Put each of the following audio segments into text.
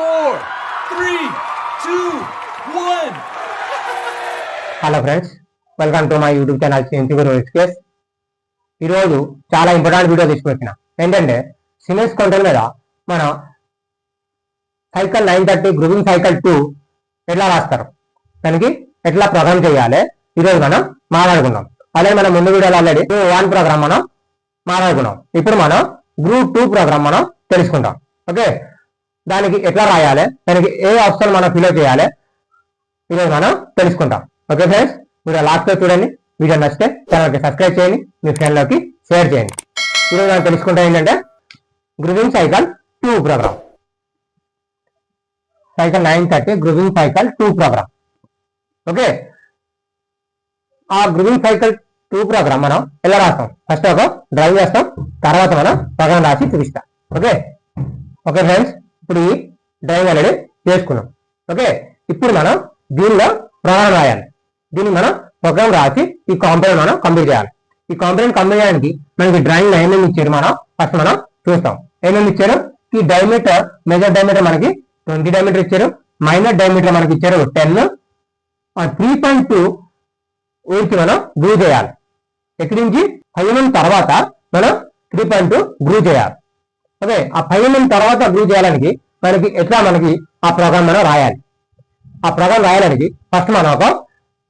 Four three two one hello friends welcome to my YouTube channel సెంచుగురు express ఈరోజు చాలా important video తీసుకొచ్చిన. ఏంటంటే siemens control మీద మనం cycle nine thirty grouping cycle two ఎట్లా రాస్తారు? దానికి ఎట్లా ప్రోగ్రామ్ చేయాలి? ఈరోజు మనం మాట్లాడుకుందాం. అలాగే మనం ముందు వీడియోలో ఆల్రెడీ వన్ ప్రోగ్రామ్ మనం మాట్లాడుకున్నాం. ఇప్పుడు మనం గ్రూప్ టూ ప్రోగ్రామ్ మనం తెలుసుకుంటాం ఓకే? దానికి ఎట్లా రాయాలి? దానికి ఏ ఆప్షన్ మనం ఫిల్ చేయాలి? ఈరోజు మనం తెలుసుకుంటాం. ఓకే ఫ్రెండ్స్ మీరు లాస్ట్లో చూడండి. వీడియో నచ్చితే ఛానల్కి సబ్స్క్రైబ్ చేయండి. మీ ఫ్రెండ్లోకి షేర్ చేయండి. ఈరోజు మనం తెలుసుకుంటాం ఏంటంటే grooving cycle two program cycle nine thirty grooving cycle two program okay ఆ గ్రూవింగ్ సైకిల్ టూ ప్రోగ్రామ్ మనం ఎలా రాస్తాం? ఫస్ట్ ఒక డ్రైవ్ చేస్తాం. తర్వాత మనం ప్రోగ్రామ్ రాసి చూపిస్తాం. ఓకే ఓకే ఫ్రెండ్స్ ఇప్పుడు ఈ డ్రైవ్ అనేది చేసుకున్నాం ఓకే ఇప్పుడు మనం దీనిలో ప్రోగ్రామ్ రాయాలి. దీన్ని మనం ప్రోగ్రామ్ రాసి ఈ కాంపోనెంట్ మనం కంప్లీట్ చేయాలి. ఈ కాంపోనెంట్ కంప్లీట్ చేయడానికి మనకి డ్రాయింగ్ ఏమేమి ఇచ్చారు మనం ఫస్ట్ మనం చూస్తాం. ఏమేమి ఇచ్చారు? ఈ డైమీటర్ మేజర్ డైమీటర్ మనకి ట్వంటీ డైమీటర్ ఇచ్చారు. మైనర్ డైమీటర్ మనకి ఇచ్చారు టెన్ త్రీ పాయింట్ టూ ఊరికి మనం గ్రూ చేయాలి. ఎక్కడి నుంచి? ఫైవ్ ఎంఎం mm తర్వాత మనం త్రీ పాయింట్ టూ గ్రూ చేయాలి. ఓకే ఆ ఫైవ్ తర్వాత అభివృద్ధి చేయడానికి మనకి ఎట్లా మనకి ఆ ప్రోగ్రామ్ మనం రాయాలి. ఆ ప్రోగ్రామ్ రాయడానికి ఫస్ట్ మనం ఒక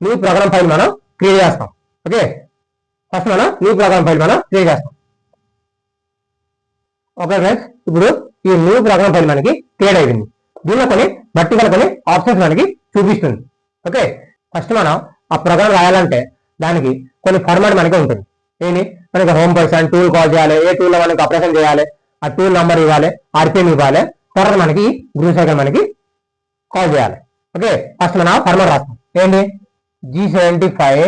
న్యూ ప్రోగ్రామ్ ఫైల్ మనం క్రియేట్ చేస్తాం. ఓకే ఫస్ట్ మనం న్యూ ప్రోగ్రామ్ ఫైల్ మనం క్రియేట్ చేస్తాం. ఓకే ఫ్రెండ్స్ ఇప్పుడు ఈ న్యూ ప్రోగ్రామ్ ఫైల్ మనకి క్రియేట్ అయిపోయింది. దీనిలో కొన్ని వర్టికల్ కొన్ని ఆప్షన్స్ మనకి చూపిస్తుంది. ఓకే ఫస్ట్ మనం ఆ ప్రోగ్రామ్ రాయాలంటే దానికి కొన్ని ఫార్మాట్ మనకి ఉంటుంది. ఏంటి మనకి హోమ్ పర్సన్ టూల్ కాల్ చేయాలి ఏ టూల్లో మనకి ఆపరేషన్ చేయాలి ఆ టూల్ నంబర్ ఇవ్వాలి ఆర్పిఎం ఇవ్వాలి తర్వాత మనకి గ్రూప్ సైకిల్ మనకి కాల్ చేయాలి. ఓకే ఫస్ట్ మనం ఫార్మాట్ రాస్తాం. ఏంటి? G seventy five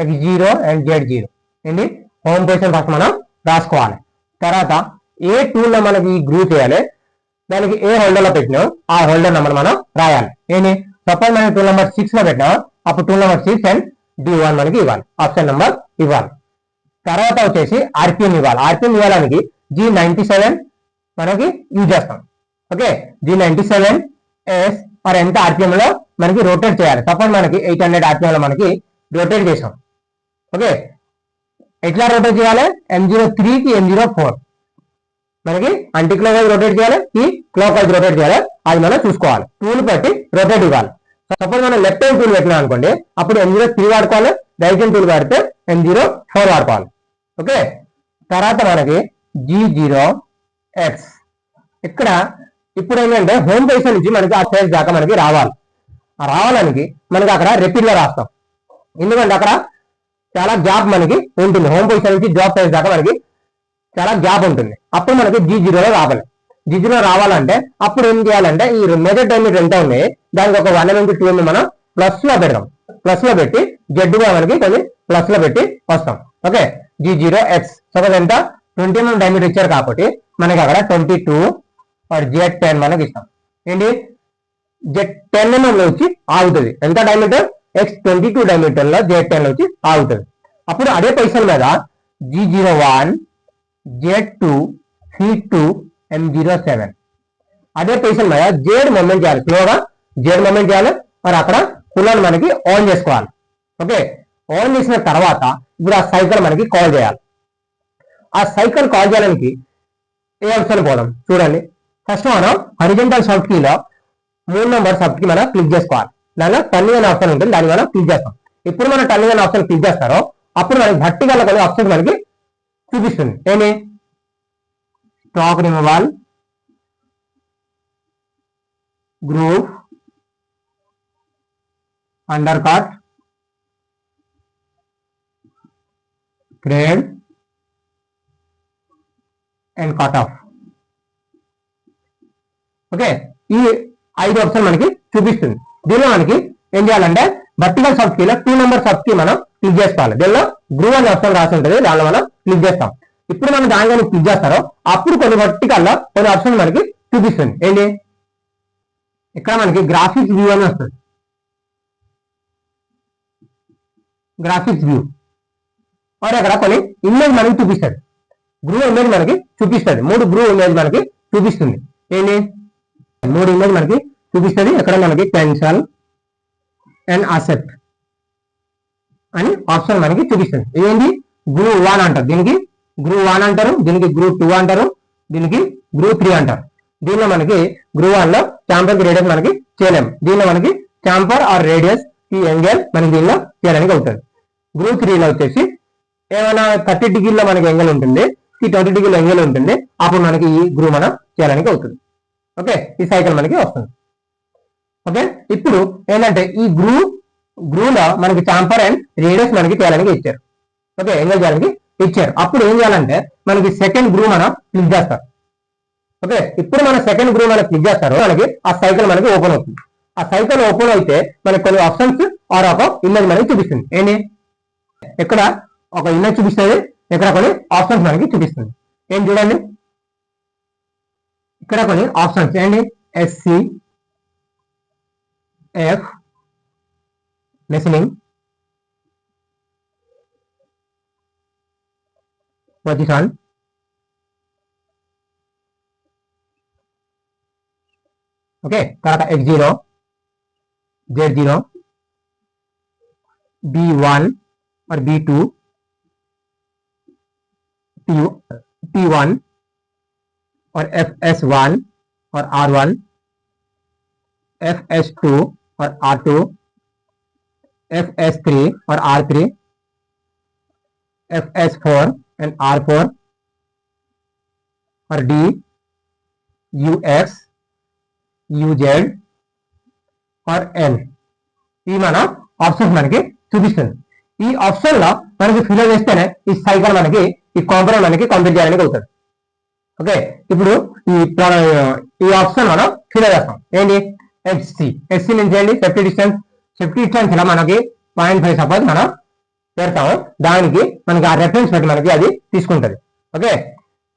X zero and Z zero ఏంటి? హోమ్ పొజిషన్ ఫస్ట్ మనం రాసుకోవాలి. తర్వాత ఏ టూల్లో మనకి గ్రూప్ చేయాలి? దానికి ఏ హోల్డర్లో పెట్టినాం? ఆ హోల్డర్ నెంబర్ మనం రాయాలి. ఏంటి? సపోజ్ మనం టూల్ నెంబర్ సిక్స్లో పెట్టినాం. అప్పుడు tool number six and D one మనకి ఇవ్వాలి. ఆప్షన్ నెంబర్ ఇవ్వాలి. తర్వాత వచ్చేసి ఆర్పిఎం ఇవ్వాలి. ఆర్పిఎం ఇవ్వడానికి జీ నైన్టీ సెవెన్ మనకి యూజ్ చేస్తాం. Okay G ninety seven S మరి ఎంత ఆర్పిఎం లో మనకి రొటేట్ చేయాలి. సపోజ్ మనకి ఎయిట్ హండ్రెడ్ ఆర్పిఎం లో మనకి రొటేట్ చేసాం. ఓకే ఎట్లా రొటేట్ చేయాలి? ఎం జీరో త్రీ కి ఎం జీరో ఫోర్ మనకి అంటీ క్లాక్ వైజ్ రొటేట్ చేయాలి ఈ క్లాక్ వైజ్ రొటేట్ చేయాలి. అది మనం చూసుకోవాలి. టూల్ పెట్టి రొటేట్ ఇవ్వాలి. సపోజ్ మనం లెఫ్ట్ హ్యాండ్ టూల్ పెట్టినాం అనుకోండి అప్పుడు ఎం జీరో త్రీ వాడుకోవాలి రైట్ హ్యాండ్ టూల్ వాడితే ఎం జీరో ఫోర్ వాడుకోవాలి. ఓకే తర్వాత మనకి జీ జీరో ఎక్స్ ఇక్కడ ఇప్పుడు ఏంటంటే హోమ్ పొజిషన్ నుంచి మనకి ఆ పేజ్ దాకా మనకి రావాలి. ఆ రావడానికి మనకి అక్కడ రెపిడ్లో రాస్తాం. ఎందుకంటే అక్కడ చాలా గ్యాప్ మనకి ఉంటుంది. హోమ్ పొజిషన్ నుంచి జాబ్ పేజ్ దాకా మనకి చాలా గ్యాప్ ఉంటుంది. అప్పుడు మనకి జీ జీరోలో రావాలి. జీ రావాలంటే అప్పుడు ఏం చేయాలంటే ఈ మెజర్ టైం ఎంత ఉంది దానికి ఒక వన్ ఎంఎం టూ ఎంఎం మనం ప్లస్లో పెడదాం. ప్లస్లో పెట్టి జెడ్ మనకి కొన్ని ప్లస్లో పెట్టి వస్తాం. Okay? G zero X suppose ఎంత? ట్వంటీ మనం డైమీటర్ ఇచ్చారు కాబట్టి మనకి అక్కడ ట్వంటీ టూ జెడ్ టెన్ మనకి ఇస్తాం. ఏంటి? జెడ్ టెన్ ఎంఎం లో వచ్చి ఆగుతుంది. ఎంత డైమీటర్? ఎక్స్ ట్వంటీ టూ డైమీటర్లో జెడ్ టెన్లో వచ్చి ఆగుతుంది. అప్పుడు అదే పైసల మీద G zero one Z two C two M zero seven అదే పొజిషన్ మీద జేడ్ మూమెంట్ చేయాలి. స్లోగా జేడ్ మూమెంట్ చేయాలి. మరి అక్కడ పుల్లని మనకి ఆన్ చేసుకోవాలి. ఓకే? ఆన్ చేసిన తర్వాత ఇప్పుడు ఆ సైకిల్ మనకి కాల్ చేయాలి. ఆ సైకిల్ కాల్ చేయడానికి ఏ ఆప్షన్ పోదాం? చూడండి. ఫస్ట్ మనం హరిజెంటల్ సబ్ కీలో మూడు నెంబర్ సబ్కి మనం క్లిక్ చేసుకోవాలి. దానిలో టర్నింగ్ అనే ఆప్షన్ ఉంటుంది. దాన్ని మనం క్లిక్ చేస్తాం. ఇప్పుడు మనం టర్నింగ్ అనే ఆప్షన్ క్లిక్ చేస్తారో అప్పుడు మనకి vertical కొన్ని ఆప్షన్ మనకి చూపిస్తుంది. ఏమి? Stock removal group under cut grade and cut off okay ఈ ఐదు ఆప్షన్ మనకి చూపిస్తుంది. దీనిలో మనకి ఏం చేయాలంటే వర్టికల్ సబ్ కీలో టూ నెంబర్ సబ్ కీ మనం క్లిక్ చేసుకోవాలి. దీనిలో గ్రూ అనే ఆప్షన్ రాసి ఉంటుంది. దానిలో మనం క్లిక్ చేస్తాం. ఇప్పుడు మనం దానిలో క్లిక్ చేస్తారో అప్పుడు కొన్ని vertical కొన్ని ఆప్షన్ మనకి చూపిస్తుంది. ఏంటి? ఇక్కడ మనకి గ్రాఫిక్స్ వ్యూ అని వస్తుంది. గ్రాఫిక్స్ వ్యూ మరి అక్కడ కొన్ని ఇమేజ్ మనకి చూపిస్తుంది. గ్రూ ఇమేజ్ మనకి చూపిస్తుంది. మూడు గ్రూ ఇమేజ్ మనకి చూపిస్తుంది. ఏంటి? మూడు ఇమేజ్ మనకి చూపిస్తుంది. ఇక్కడ మనకి పెన్షన్ అండ్ అసెప్ట్ అని ఆప్షన్ మనకి చూపిస్తుంది. ఇదేంటి గ్రూ వన్ అంటారు. దీనికి గ్రూ వన్ అంటారు దీనికి గ్రూ టూ అంటారు దీనికి గ్రూ త్రీ అంటారు. దీనిలో మనకి గ్రూ వన్లో క్యాంపర్ రేడియస్ మనకి చేయలేము దీనిలో మనకి చాంపర్ ఆర్ రేడియస్ ఈ ఎంగల్ మనకి దీనిలో చేయడానికి అవుతుంది. గ్రూ త్రీలో వచ్చేసి ఏమైనా థర్టీ డిగ్రీలో మనకి ఎంగల్ ఉంటుంది ఈ ట్వంటీ డిగ్రీలో యాంగిల్ ఉంటుంది అప్పుడు మనకి ఈ గ్రూ మనం చేయడానికి అవుతుంది. ఓకే? ఈ సైకిల్ మనకి వస్తుంది. ఓకే? ఇప్పుడు ఏంటంటే ఈ గ్రూ గ్రూలో మనకి చాంపర్ అండ్ రేడియస్ మనకి చేయడానికి ఇచ్చారు. ఓకే? ఎంగల్ చేయడానికి ఇచ్చారు. అప్పుడు ఏం చేయాలంటే మనకి సెకండ్ గ్రూ మనం క్లిక్ చేస్తారు. ఓకే? ఇప్పుడు మన సెకండ్ గ్రూ మనం క్లిక్ చేస్తారు. మనకి ఆ సైకిల్ మనకి ఓపెన్ అవుతుంది. ఆ సైకిల్ ఓపెన్ అయితే మనకి కొన్ని ఆప్షన్స్ ఆర్ ఒక ఇమేజ్ మనకి చూపిస్తుంది. ఏంటి? ఇక్కడ ఒక ఇమేజ్ చూపిస్తుంది. ఇక్కడ కొన్ని ఆప్షన్స్ మనకి చూపిస్తుంది. ఏం చూడండి? ఇక్కడ కొన్ని ఆప్షన్స్ ఏంటి? SC F listening vertical okay tarata x0 z0 b1 और b2 t1 और fs1 और r1 fs2 और r2 fs3 और r3 fs4 and R for R D, U X, U Z, or L. ये e माना option मान के चुपचाप ये ऑप्शन ला मान e के फ़िलहाल जैसे ना इस साइकल मान के ये कॉम्पर मान के कॉम्पर जाने का उत्तर. ओके इपुरो ये प्लान ये ऑप्शन माना फ़िलहाल जैसा and H C H C मिल जाएगी सेफ्टी डिस्टेंस सेफ्टी डिस्टेंस है ना के पॉइंट फाइव सापाद माना పెడతాము దానికి మనకి ఆ రెఫరెన్స్ బట్టి మనకి అది తీసుకుంటది. ఓకే?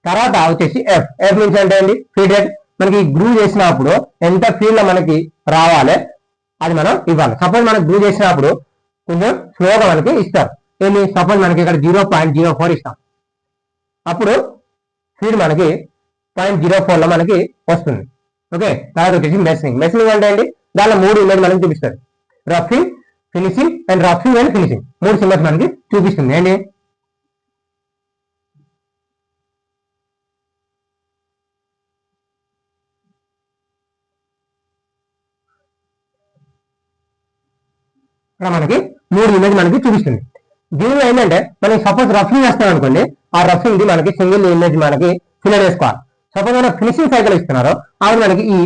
తర్వాత వచ్చేసి ఎఫ్ ఎఫ్ నుంచి అంటే ఏంటి? ఫీడ్ రేట్ మనకి గ్రూ చేసినప్పుడు ఎంత ఫీల్డ్ మనకి రావాలి అది మనం ఇవ్వాలి. సపోజ్ మనకి గ్రూ చేసినప్పుడు కొంచెం స్లోగా మనకి ఇస్తారు. ఏంటి? సపోజ్ మనకి ఇక్కడ జీరో పాయింట్ జీరో ఫోర్ ఇస్తాం. అప్పుడు ఫీడ్ మనకి పాయింట్ జీరో ఫోర్లో మనకి వస్తుంది. ఓకే? తర్వాత వచ్చేసి మెస్సింగ్ మెషింగ్ అంటే ఏంటి? దానిలో మూడు ఇమేజ్ మనకి చూపిస్తారు. Roughing finishing and roughing and finishing మూడు సింబల్స్ మనకి చూపిస్తుంది. అండి ఇక్కడ మనకి మూడు ఇమేజ్ మనకి చూపిస్తుంది. దీనిలో ఏంటంటే మనం సపోజ్ రఫింగ్ వేస్తాం అనుకోండి ఆ రఫింగ్ ది మనకి సింగిల్ ఇమేజ్ మనకి ఫిల్ చేసుకోవాలి. సపోజ్ మనం ఫినిషింగ్ సైకిల్ ఇస్తున్నారు అవి మనకి ఈ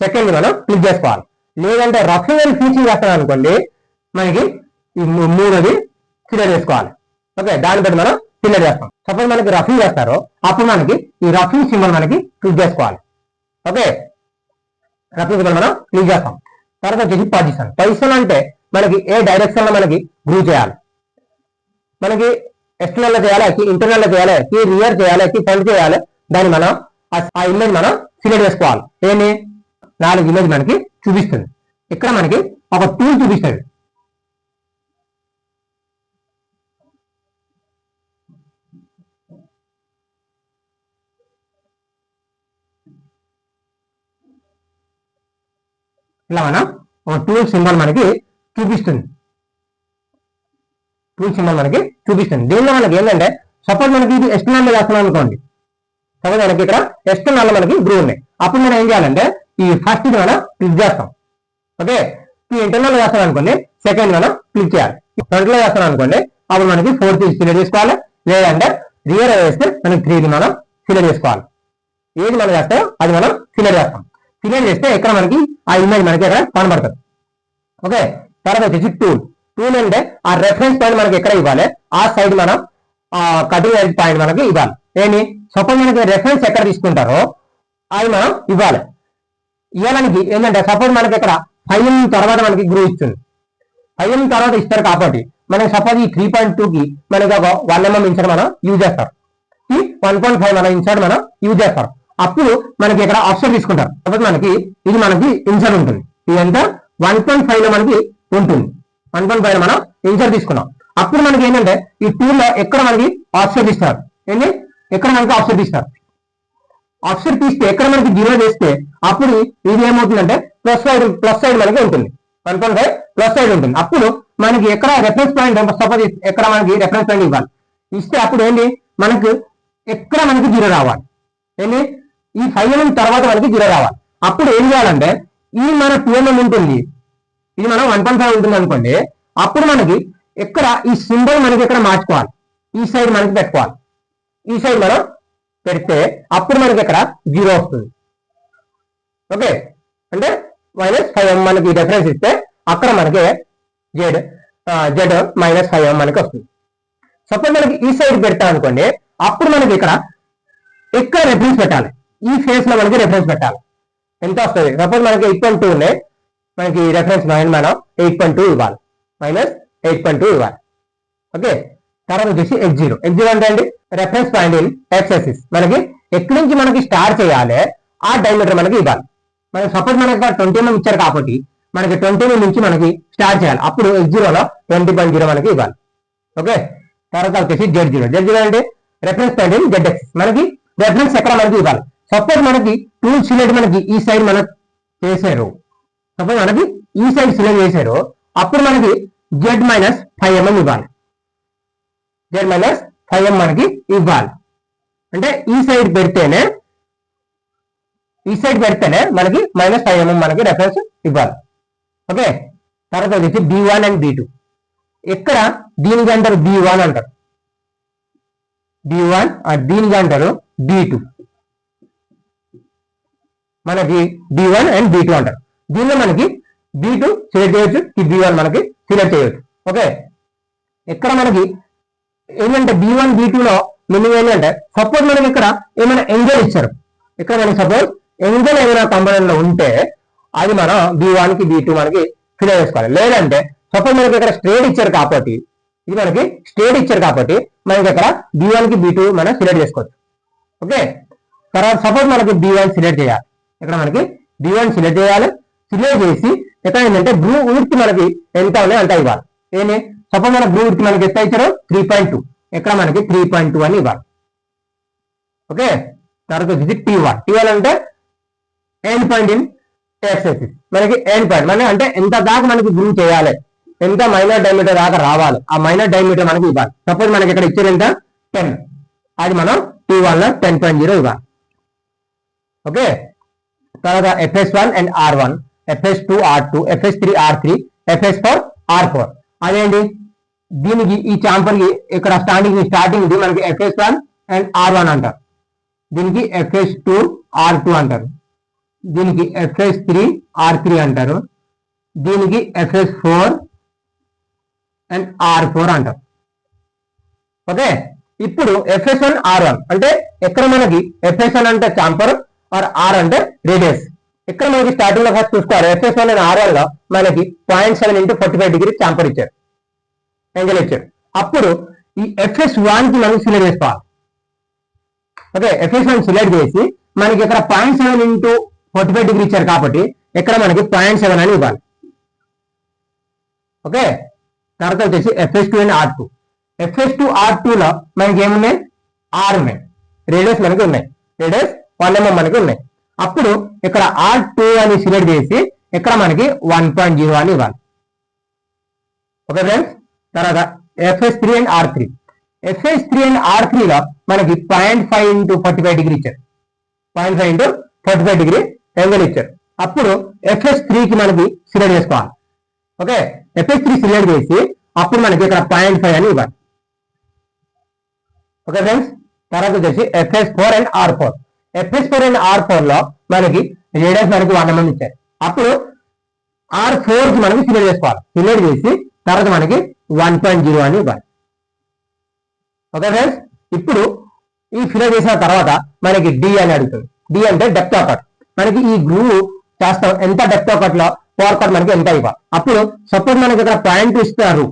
సెకండ్ మనం క్లిక్ చేసుకోవాలి. లేదంటే రఫింగ్ అని ఫినిషింగ్ వేస్తాం అనుకోండి మనకి ఈ మూడోది క్లియర్ చేసుకోవాలి. ఓకే దాన్ని బట్టి మనం క్లియర్ చేస్తాం. సపోజ్ మనకి రఫింగ్ చేస్తారు అప్పుడు మనకి ఈ రఫింగ్ సింబల్ మనకి క్లిక్ చేసుకోవాలి. ఓకే రఫింగ్ సింబల్ మనం క్లిక్ చేస్తాం. తర్వాత వచ్చేసి పొజిషన్ పొజిషన్ అంటే మనకి ఏ డైరెక్షన్లో మనకి గ్రూ చేయాలి? మనకి ఎక్స్టర్నల్లో చేయాలి ఇంటర్నల్లో చేయాలి రియర్ చేయాలి ఫ్రంట్ చేయాలి? దాన్ని మనం ఆ- ఇమేజ్ మనం సిలెక్ట్ చేసుకోవాలి. ఏమి నాలుగు ఇమేజ్ మనకి చూపిస్తుంది. ఇక్కడ మనకి ఒక టూల్ చూపిస్తుంది. ఇలా మనం ఒక టూల్ సింబల్ మనకి చూపిస్తుంది. టూల్ సింబల్ మనకి చూపిస్తుంది. దీనిలో మనకి ఏంటంటే సపోజ్ మనకి ఇది ఎక్స్టర్నల్లో చేస్తున్నాం అనుకోండి. సపోజ్ మనకి ఇక్కడ ఎక్స్టర్నల్లో మనకి గ్రూ ఉన్నాయి. అప్పుడు మనం ఏం చేయాలంటే ఈ ఫస్ట్ ఇది మనం క్లిక్ చేస్తాం. ఓకే? ఈ ఇంటర్నల్ చేస్తాను అనుకోండి సెకండ్ మనం క్లిక్ చేయాలి. ఫ్రంట్లో అనుకోండి అప్పుడు మనకి ఫోర్త్ సిలెక్ట్ చేసుకోవాలి. లేదంటే రియర్ వేస్తే మనకి త్రీని మనం సిలెక్ట్ చేసుకోవాలి. ఏది మనం చేస్తామో అది మనం ఫిలర్ చేస్తాం. ఫిలర్ చేస్తే ఇక్కడ మనకి ఆ ఇమేజ్ మనకి ఇక్కడ కనబడుతుంది. ఓకే? తర్వాత వచ్చేసి టూల్ టూల్ అంటే ఆ రెఫరెన్స్ పాయింట్ మనకి ఎక్కడ ఇవ్వాలి? ఆ సైడ్ మనం ఆ కటింగ్ ఎడ్జ్ పాయింట్ మనకి ఇవ్వాలి. ఏంటి? సపోజ్ మనకి రెఫరెన్స్ ఎక్కడ తీసుకుంటారో అది మనం ఇవ్వాలి. ఇవ్వడానికి ఏంటంటే సపోజ్ మనకి ఇక్కడ ఫైవ్ తర్వాత మనకి గ్రో ఇస్తుంది. ఫైవ్ తర్వాత ఇస్తారు కాబట్టి మనకి సపోజ్ ఈ త్రీ పాయింట్ టూ కి మనకి ఒక వన్ ఎంఎం ఇన్సర్ట్ మనం యూజ్ చేస్తారు. ఈ వన్ పాయింట్ ఫైవ్ మనం ఇన్సర్ట్ మనం యూజ్ చేస్తారు. అప్పుడు మనకి ఇక్కడ ఆప్షన్ తీసుకుంటారు. కాబట్టి మనకి ఇది మనకి ఇన్సర్ట్ ఉంటుంది. ఇదంతా వన్ పాయింట్ ఫైవ్లో మనకి ఉంటుంది. వన్ పాయింట్ ఫైవ్ మనం ఇన్సర్ట్ తీసుకున్నాం. అప్పుడు మనకి ఏంటంటే ఈ టూర్లో ఎక్కడ మనకి ఆప్షన్ ఇస్తారు ఏంటి? ఎక్కడ మనకి ఆప్షన్ ఇస్తారు ఆఫ్సెట్ తీస్తే ఎక్కడ మనకి జీరో చేస్తే అప్పుడు ఇది ఏమవుతుందంటే ప్లస్ సైడ్ ప్లస్ సైడ్ మనకి ఉంటుంది. వన్ సైడ్ ప్లస్ సైడ్ ఉంటుంది. అప్పుడు మనకి ఎక్కడ రెఫరెన్స్ పాయింట్ సపోజ్ ఎక్కడ మనకి రెఫరెన్స్ పాయింట్ ఇవ్వాలి. ఇస్తే అప్పుడు ఏంటి మనకు ఎక్కడ మనకి జీరో రావాలి. ఏంటి ఈ ఫైవ్ ఎంఎం తర్వాత మనకి జీరో రావాలి. అప్పుడు ఏం చేయాలంటే ఈ మన టూ ఎంఎం ఉంటుంది. ఇది మనం వన్ పాయింట్ ఫైవ్ ఉంటుంది అనుకోండి. అప్పుడు మనకి ఎక్కడ ఈ సింబల్ మనకి ఎక్కడ మార్చుకోవాలి. ఈ సైడ్ మనకి పెట్టుకోవాలి. ఈ సైడ్ మనం పెడితే అప్పుడు మనకి ఇక్కడ జీరో వస్తుంది. ఓకే? అంటే మైనస్ ఫైవ్ ఎం మనకి డిఫరెన్స్ ఇస్తే అక్కడ మనకి Z Z minus five M మనకి వస్తుంది. సపోజ్ మనకి ఈ సైడ్ పెడతాం అనుకోండి అప్పుడు మనకి ఇక్కడ ఎక్కడ రెఫరెన్స్ పెట్టాలి. ఈ ఫేస్లో మనకి రెఫరెన్స్ పెట్టాలి. ఎంత వస్తుంది? సపోజ్ మనకి ఎయిట్ పాయింట్ టూ ఉన్నాయి మనకి రెఫరెన్స్ మైన్ మనం ఎయిట్ పాయింట్ టూ ఇవ్వాలి. మైనస్ ఎయిట్ పాయింట్ టూ ఇవ్వాలి. ఓకే? తర్వాత వచ్చేసి ఎక్స్ జీరో ఎక్స్ జీరో అంటే అండి రెఫరెన్స్ పాయింట్ ఇన్ ఎక్సెసిస్ మనకి ఎక్కడి నుంచి మనకి స్టార్ట్ చేయాలి ఆ డైమీటర్ మనకి ఇవ్వాలి. మనకి సపోజ్ మనకి ట్వంటీ ఎంఎం ఇచ్చారు కాబట్టి మనకి ట్వంటీ ఎంఎం నుంచి మనకి స్టార్ట్ చేయాలి. అప్పుడు ఎక్స్ జీరోలో ట్వంటీ పాయింట్ జీరో మనకి ఇవ్వాలి. ఓకే తర్వాత వచ్చేసి జెడ్ జీరో జెడ్ జీరో అంటే reference point in Z X మనకి రెఫరెన్స్ ఎక్కడ మనకి ఇవ్వాలి? సపోజ్ మనకి టూ సిలెక్ట్ మనకి ఈ సైడ్ మనకి చేశారు. సపోజ్ మనకి ఈ సైడ్ సిలెక్ట్ చేశారు. అప్పుడు మనకి జెడ్ మైనస్ ఫైవ్ ఎంఎం ఇవ్వాలి. దేర్ మైనస్ ఫైవ్ ఎం మనకి ఇవ్వాలి. అంటే ఈ సైడ్ పెడితేనే ఈ సైడ్ పెడితేనే మనకి మైనస్ ఫైవ్ ఎంఎం మనకి రెఫరెన్స్ ఇవ్వాలి. ఓకే తర్వాత వచ్చేసి B one and B two ఇక్కడ దీనికి అంటారు బి వన్ అంటారు. బి వన్ దీనికి అంటారు బి టూ మనకి B one and B two అంటారు. దీనిలో మనకి బి టూ సెలెక్ట్ చేయొచ్చు ఈ బి వన్ మనకి సెలెక్ట్ చేయొచ్చు. ఓకే ఇక్కడ మనకి ఏంటంటే బి వన్ బి లో మీనింగ్ ఏంటంటే సపోజ్ మనకి ఇక్కడ ఏమైనా ఎంజల్ ఇచ్చారు. ఇక్కడ మనకి సపోజ్ ఎంజల్ ఏమైనా కంపెనీలో ఉంటే అది మనం బి వన్కి బి టూ మనకి ఫిల్ చేసుకోవాలి. లేదంటే సపోజ్ మనకి ఇక్కడ స్ట్రేట్ ఇచ్చారు కాబట్టి ఇది మనకి స్టేట్ ఇచ్చారు కాబట్టి మనకి ఇక్కడ బి వన్కి బి టూ మనం సెలెక్ట్ చేసుకోవచ్చు. ఓకే? తర్వాత సపోజ్ మనకి బి వన్ సెలెక్ట్ చేయాలి. ఇక్కడ మనకి బి వన్ సెలెక్ట్ చేయాలి. సెలెక్ట్ చేసి ఎక్కడ ఏంటంటే బ్రూ ఊర్తి మనకి ఎంత ఉన్నాయి అంత ఇవ్వాలి. ఏంటి సపోజ్ మన బ్లూ ఊర్తి మనకి ఎంత ఇచ్చారు? త్రీ పాయింట్ టూ ఇక్కడ మనకి? త్రీ పాయింట్ టూ అని ఇవ్వాలి. ఓకే తర్వాత వచ్చేసి టీ వన్ టీ వన్ అంటే ఎండ్ పాయింట్ ఇన్ ఎక్సెసిస్ మనకి ఎండ్ పాయింట్ మన అంటే ఎంత దాకా మనకి బ్రూ చేయాలి? ఎంత మైనర్ డైమీటర్ దాకా రావాలి? ఆ మైనర్ డైమీటర్ మనకి ఇవ్వాలి. సపోజ్ మనకి ఇక్కడ ఇచ్చారు ఎంత? టెన్ అది మనం టీ వన్లో టెన్ పాయింట్ జీరో ఇవ్వాలి. ఓకే తర్వాత FS one and R one FS two R two FS three R three FS four R four అదేంటి? దీనికి ఈ చాంపర్కి ఇక్కడ స్టార్టింగ్ స్టార్టింగ్ ఇది మనకి FS one and R one అంటారు. దీనికి ఎఫ్ఎస్ టూ ఆర్ టూ అంటారు. దీనికి ఎఫ్ఎస్ త్రీ ఆర్ త్రీ అంటారు. దీనికి FS four and R four అంటారు. ఓకే? ఇప్పుడు ఎఫ్ఎస్ వన్ ఆర్ వన్ అంటే ఎక్కడ మనకి ఎఫ్ఎస్ వన్ అంటే చాంపర్ ఆర్ ఆర్ అంటే రేడియస్ ఇక్కడ మనకి స్టార్టింగ్లో ఫస్ట్ చూసుకోవాలి. ఎఫ్ఎస్ వన్ అండ్ ఆర్ వన్లో మనకి point seven into forty five degree chamfer ఇచ్చారు. యాంగిల్ ఇచ్చారు అప్పుడు ఈ ఎఫ్ఎస్ వన్కి మనం సిలెక్ట్ చేసుకోవాలి. ఓకే ఎఫ్ఎస్ వన్ సిలెక్ట్ చేసి మనకి ఇక్కడ point seven into forty five degree ఇచ్చారు కాబట్టి ఇక్కడ మనకి పాయింట్ సెవెన్ అని ఇవ్వాలి. ఓకే తర్వాత వచ్చేసి FS two and R two FS two R two లో మనకి ఏమున్నాయి? ఆర్ ఉన్నాయి. రేడియస్ మనకి ఉన్నాయి. రేడియస్ వన్ ఎంఎం మనకి ఉన్నాయి. అప్పుడు ఇక్కడ ఆర్ టూ అని సిలెక్ట్ చేసి ఇక్కడ మనకి వన్ పాయింట్ జీరో అని ఇవ్వాలి. ఓకే ఫ్రెండ్స్ తర్వాత FS three and R three FS three and R త్రీలో మనకి point five into forty five degree ఇచ్చారు. Point five into forty five degree angle ఇచ్చారు. అప్పుడు ఎఫ్ఎస్కి మనకి సిలెక్ట్ చేసుకోవాలి ఓకే? ఎఫ్ఎస్ త్రీ సిలెక్ట్ చేసి అప్పుడు మనకి ఇక్కడ పాయింట్ ఫైవ్ అని ఇవ్వాలి. ఓకే ఫ్రెండ్స్ తర్వాత వచ్చేసి FS four and R four FS four and R ఫోర్లో మనకి రేడియస్ మనకి వంద మంది ఇచ్చారు. అప్పుడు ఆర్ ఫోర్కి మనకి సిలెక్ట్ చేసుకోవాలి సిలెక్ట్ చేసి తర్వాత మనకి వన్ పాయింట్ జీరో అని ఇవ్వాలి. ఓకే ఫ్రెండ్స్ ఇప్పుడు ఈ ఫిల్ చేసిన తర్వాత మనకి డి అని అడుగుతుంది. డి అంటే డెప్త్ ఆఫ్ మనకి ఈ గ్రూవ్ చేస్తాం ఎంత డెప్త్ ఆఫ్లో పవర్ కట్ మనకి ఎంత ఇవ్వాలి? అప్పుడు సపోజ్ మనకి ఇక్కడ పాయింట్ ఇస్తారు.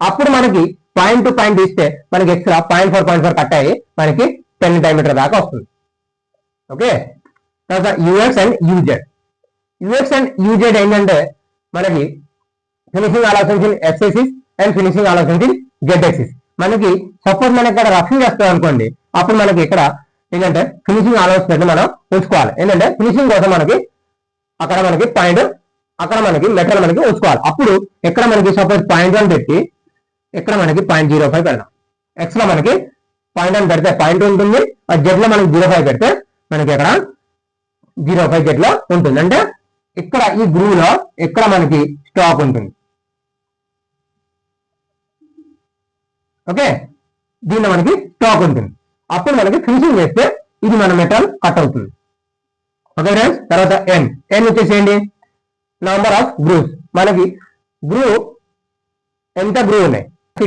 అప్పుడు మనకి పాయింట్ టు పాయింట్ ఇస్తే మనకి extra point four point four cut అయ్యి మనకి టెన్ డైమీటర్ దాకా వస్తుంది. ఓకే తర్వాత UX and UZ UX and UZ ఏంటంటే మనకి ఫినిషింగ్ ఆలోచించి ఎక్సెసిస్ అండ్ ఫినిషింగ్ ఆలోచించి గెట్ ఎక్సిస్ మనకి సపోజ్ మనకి ఇక్కడ రఫింగ్ చేస్తాం అనుకోండి అప్పుడు మనకి ఇక్కడ ఏంటంటే ఫినిషింగ్ అనౌన్స్మెంట్ మనం ఉంచుకోవాలి. ఏంటంటే ఫినిషింగ్ కోసం మనకి అక్కడ మనకి పాయింట్ అక్కడ మనకి మెటల్ మనకి ఉంచుకోవాలి. అప్పుడు ఎక్కడ మనకి సపోజ్ పాయింట్ వన్ పెట్టి ఇక్కడ మనకి పాయింట్ జీరో ఫైవ్ పెడదాం. ఎక్స్లో మనకి పాయింట్ వన్ పెడితే పాయింట్ ఉంటుంది ఆ జెడ్లో మనకి జీరో ఫైవ్ పెడితే మనకి ఇక్కడ జీరో ఫైవ్ జెడ్లో ఉంటుంది. అంటే ఇక్కడ ఈ గ్రూవ్లో ఇక్కడ మనకి స్టాక్ ఉంటుంది. ఓకే? దీనిలో మనకి టాక్ ఉంటుంది. అప్పుడు మనకి ఫినిషింగ్ చేస్తే ఇది మన మెటల్ కట్ అవుతుంది. ఓకే ఫ్రెండ్స్ తర్వాత ఎన్ ఎన్ వచ్చేసేయండి నంబర్ ఆఫ్ గ్రూవ్స్ మనకి గ్రూవ్ ఎంత గ్రూవ్ ఉన్నాయి?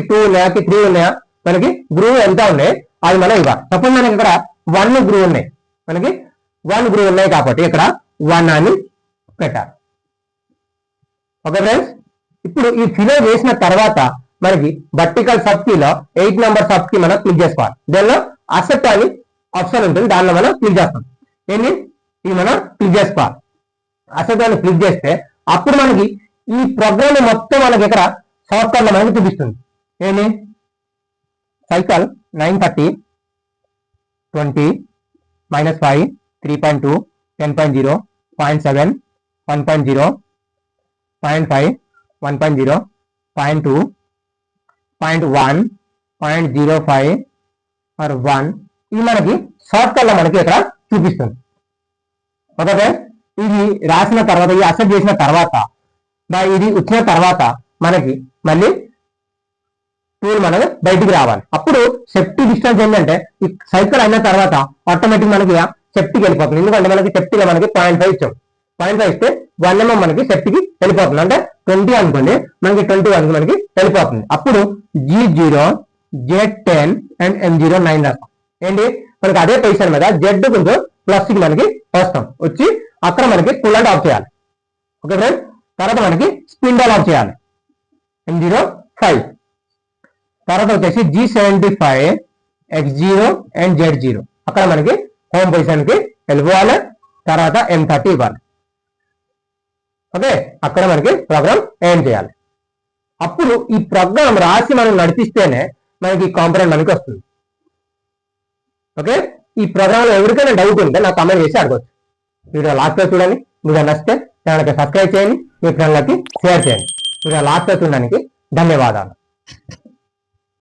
టూ ఉన్నాయా? త్రీ ఉన్నాయా? మనకి గ్రూవ్ ఎంత ఉన్నాయి? అది మనం ఇవ్వాలి సపోజ్ మనకి ఇక్కడ వన్ గ్రూవ్ ఉన్నాయి. మనకి వన్ గ్రూవ్ ఉన్నాయి కాబట్టి ఇక్కడ వన్ అని పెట్టాలి. ఓకే ఫ్రెండ్స్ ఇప్పుడు ఈ ఫిలో వేసిన తర్వాత మనకి వర్టికల్ సబ్ కీలో ఎయిట్ నెంబర్ సబ్కి మనం క్లిక్ చేసుకోవాలి. దానిలో అసెప్ట్ అని ఆప్షన్ ఉంటుంది. దానిలో మనం క్లిక్ చేస్తాం. ఏంటి ఇది మనం క్లిక్ చేసుకోవాలి. అసెప్ట్ అని క్లిక్ చేస్తే అప్పుడు మనకి ఈ ప్రోగ్రామ్ మొత్తం మనకి ఇక్కడ సాఫ్ట్వేర్లో మనకి చూపిస్తుంది. ఏంటి cycle nine thirty twenty minus five three point two ten point zero point seven one point zero point five one point zero point two point one point zero five R one. ఇది మనకి short కట్లో మనకి ఇక్కడ చూపిస్తుంది. Okay? ఇది రాసిన తర్వాత ఇది అసెప్ట్ చేసిన తర్వాత ఇది వచ్చిన తర్వాత మనకి మళ్ళీ టూల్ మనకు బయటికి రావాలి. అప్పుడు సెఫ్టీ డిస్టెన్స్ ఏంటంటే ఈ సైకిల్ అయిన తర్వాత ఆటోమేటిక్ మనకి సెఫ్టీకి వెళ్ళిపోతుంది. ఎందుకంటే మనకి సెఫ్టీలో మనకి పాయింట్ ఫైవ్ ఇచ్చాం. పాయింట్ ఫైవ్ ఇస్తే వన్ ఎంఎం మనకి సెఫ్టీకి వెళ్ళిపోతుంది. అంటే ట్వంటీ అనుకోండి మనకి ట్వంటీ వన్ మనకి వెళ్ళిపోతుంది. అప్పుడు G zero Z ten and M zero nine రాస్తాం ఏంటి? మనకి అదే పొజిషన్ మీద జెడ్ కొంచెం ప్లస్కి మనకి వస్తాం. వచ్చి అక్కడ మనకి కూలెంట్ ఆఫ్ చేయాలి. ఓకే ఫ్రెండ్స్ తర్వాత మనకి స్పిన్ ఆఫ్ చేయాలి. ఎం జీరో ఫైవ్ తర్వాత వచ్చేసి G seventy five X zero and Z zero అక్కడ మనకి హోమ్ పొజిషన్కి వెళ్ళిపోవాలి. తర్వాత ఎం థర్టీ ఇవ్వాలి. ఓకే? అక్కడ మనకి ప్రోగ్రామ్ ఏం చేయాలి? అప్పుడు ఈ ప్రోగ్రామ్ రాసి మనం నడిపిస్తేనే మనకి కాంపనెంట్ మనకి వస్తుంది. ఓకే? ఈ ప్రోగ్రామ్లో ఎవరికైనా డౌట్ ఉంటే నాకు కమెంట్ చేసి అడగవచ్చు వీడియో లాస్ట్లో చూడండి. మీరు నచ్చితే ఛానల్కి సబ్స్క్రైబ్ చేయండి. మీ ఫ్రెండ్లకి షేర్ చేయండి. వీడియో లాస్ట్లో చూడడానికి ధన్యవాదాలు.